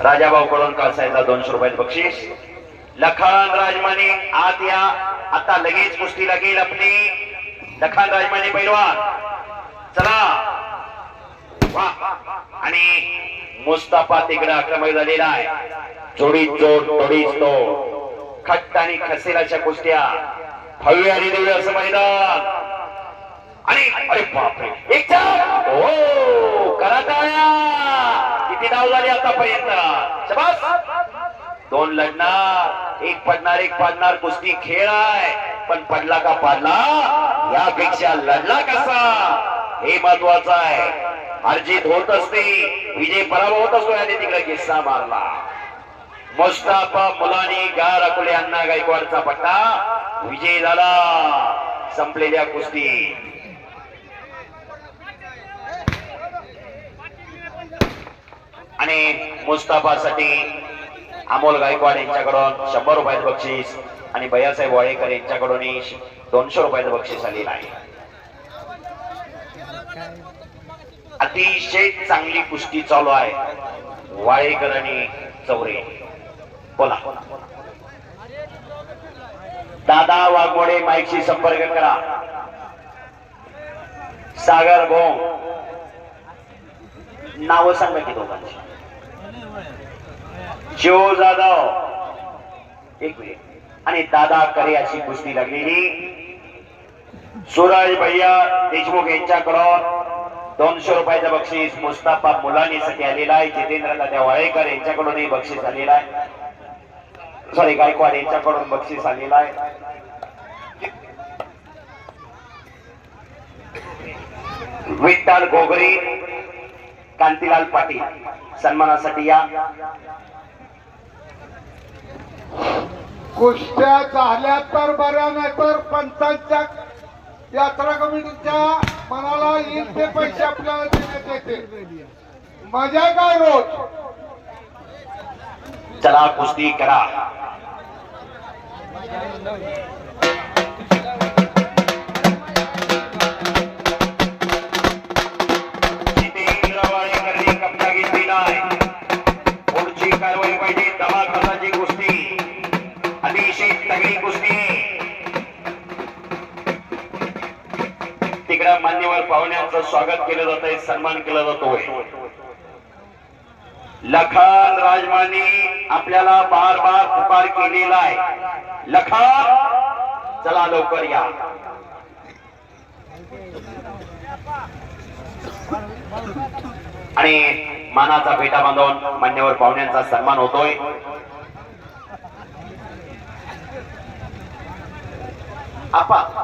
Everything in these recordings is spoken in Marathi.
राजाभाऊ कडून साहेबला दोनशे रुपयात बक्षीस. लखान राजमाने आत या. आता लगेच कुस्ती लागेल आपली. लखान राजमाने पैलवान. चला. आणि मुस्ताफा तिकडे आक्रमक झालेला आहे. जोडीत जोड तोडीच तो खट्ट आणि खसेलाच्या कुस्त्या. भव्य आणि दिव्य असं मैदान. आणि अरे बापरे. एक चार हो. किती डाव झाले आतापर्यंत शबास. दोन लढणार. एक पडणार एक पाडणार. कुस्ती खेळ आहे. पण पडला का पाडला? यापेक्षा लढला कसा? हे महत्वाचं आहे. अर्जित होत असते विजय पराभव होत असतो याने तिकडे किस्सा मारला. मुस्ताफा मुलानी गार अकोले अण्णा गायकवाडचा पट्टा. विजय झाला. संपलेल्या कुस्ती. आणि मुस्ताफासाठी अमोल गायकवाड यांच्याकडून शंभर रुपयाचं बक्षीस आणि भैयासाहेब वाळेकर यांच्याकडून दोनशे रुपयाचं बक्षीस आलेलं आहे. अतिशय चांगली कुस्ती चालू आहे. वाळेकर आणि चौरे. बोला. दादा वाघमोडे माईकशी संपर्क करा. सागर भोंग. नाव सांगा की दोघांची. शिव जाधव हो। एक मिनिट। आणि दादा करे अशी कुस्ती लागलेली। सूरज भैया देशमुख यांच्याकडून दोनशे रुपयाचं बक्षीस मुस्ताफा मुलानीसाठी आलेला आहे. जितेंद्र दादा वाळेकर यांच्याकडूनही बक्षीस आलेला आहे. सॉरी गायकवाड यांच्याकडून बक्षीस आलेला आहे. विठ्ठल गोगरी कांतीलाल पाटील. सन्मानासाठी या. कुस्त्या झाल्या तर बऱ्या नाही तर पंचांच्या यात्रा कमिटीच्या मनाला येईल ते पैसे आपल्याला देण्यात येते मजा काय रोज? चला कुस्ती करा. तिकडे मान्यवर पाहुण्यांचं स्वागत केलं जात आहे सन्मान केला जातोय लखान राजमानी आपल्याला बार बार पुकार केलेला आहे. लखान चला लवकर या. आणि मानाचा फेटा बांधून मान्यवर पाहुण्यांचा सन्मान होतोय. आपा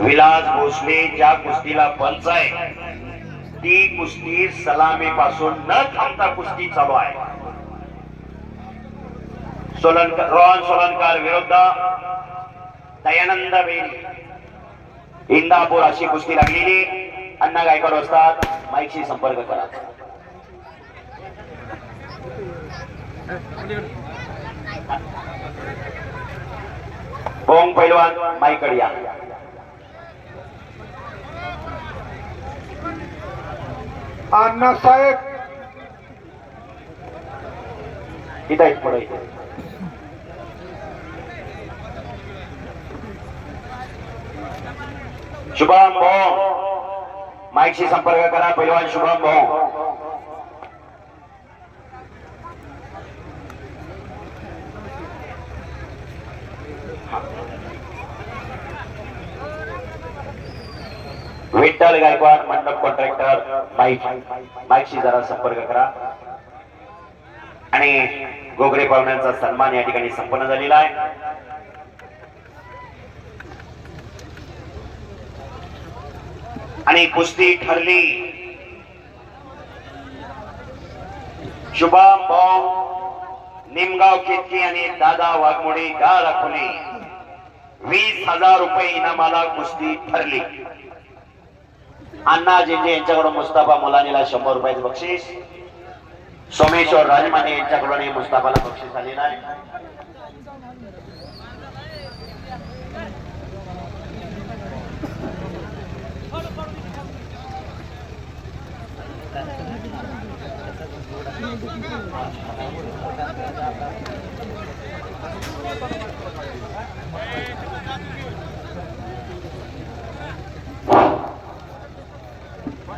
विलास भोसले ज्या कुस्तीला पंच आहे ती कुस्ती सलामी पासून न थांबता कुस्ती चालू आहे. सोलनकर रोहन सोलनकर विरुद्ध दयानंद बेरी. इंदापूर अशी कुस्ती लागलेली अण्णा गायकवाड असतात माईकशी संपर्क करा. ओम पैलवान माईकड या अण्णासाहेब इथं एक पुढे शुभम भाऊ. माईकशी संपर्क करा पहिलवान शुभम भाऊ. विठ्ठल गायकवाड मंडप कॉन्ट्रॅक्टर माईक माईकशी जरा संपर्क करा. आणि गोगरे पाहुण्यांचा सन्मान या ठिकाणी संपन्न झालेला आहे. आणि कुस्ती ठरली. शुभम भाऊ निमगाव केतकी आणि दादा वाघमोडे गा अकोले वीस हजार रुपये इनामाला कुस्ती ठरली. अण्णा जेंजे यांच्याकडून मुस्ताफा मुलानीला शंभर रुपयाचं बक्षीस. सोमेश्वर राजमाने यांच्याकडून मुस्ताफाला बक्षीस आलेलं आहे.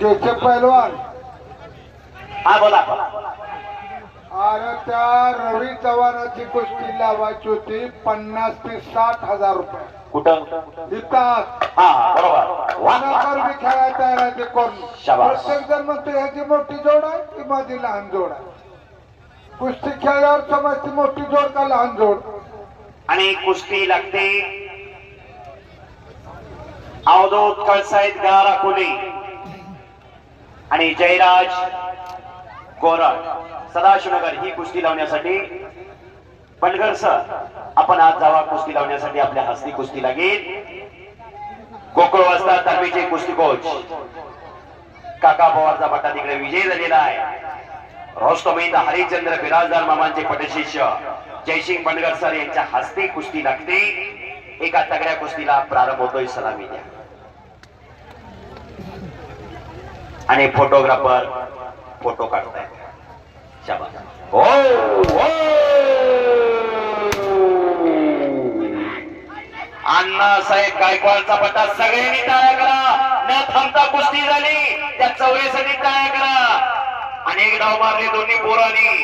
त्याचे पैलवान. हा बोला. बोला अरे त्या रवी चव्हाणाची कुस्ती लावायची होती पन्नास ते साठ हजार रुपये. कुठं? हा बरोबर. बी खेळायला तयार आहे ते कोण? शाबास. प्रत्येक जण म्हणतो ह्याची मोठी जोड आहे ती माझी लहान जोड आहे? कुस्ती खेळल्यावर समजती मोठी जोड का लहान जोड. आणि कुस्ती लागते. अवधूत कळसाहेब गार अकोले आणि जयराज गोरड सदाशिवनगर ही कुस्ती लावण्यासाठी. पनगर सर आपण आज जावा कुस्ती लावण्यासाठी आपल्या हस्ती कुस्ती लागेल गोकुळ वाजता तर्फेचे कुस्ती कोच काका पवारचा पट्टा तिकडे विजय झालेला आहे. रोस्तमेंद हरिचंद्र बिराजदार मामांचे पटशिष्य जयसिंग बंडगर सर यांच्या हस्ते कुस्ती लागते. एका तगड्या कुस्तीला प्रारंभ होतोय सलामी द्या आणि फोटोग्राफर फोटो काढताय. शाबास. हो, हो. अण्णासाहेब गायकवाडचा पट्टा सगळ्यांनी टाळ्या करा. न थांबता कुस्ती झाली. त्या चौऱ्यासाठी टाळ्या करा. आणि एक डाव मारले दोन्ही पोरांनी.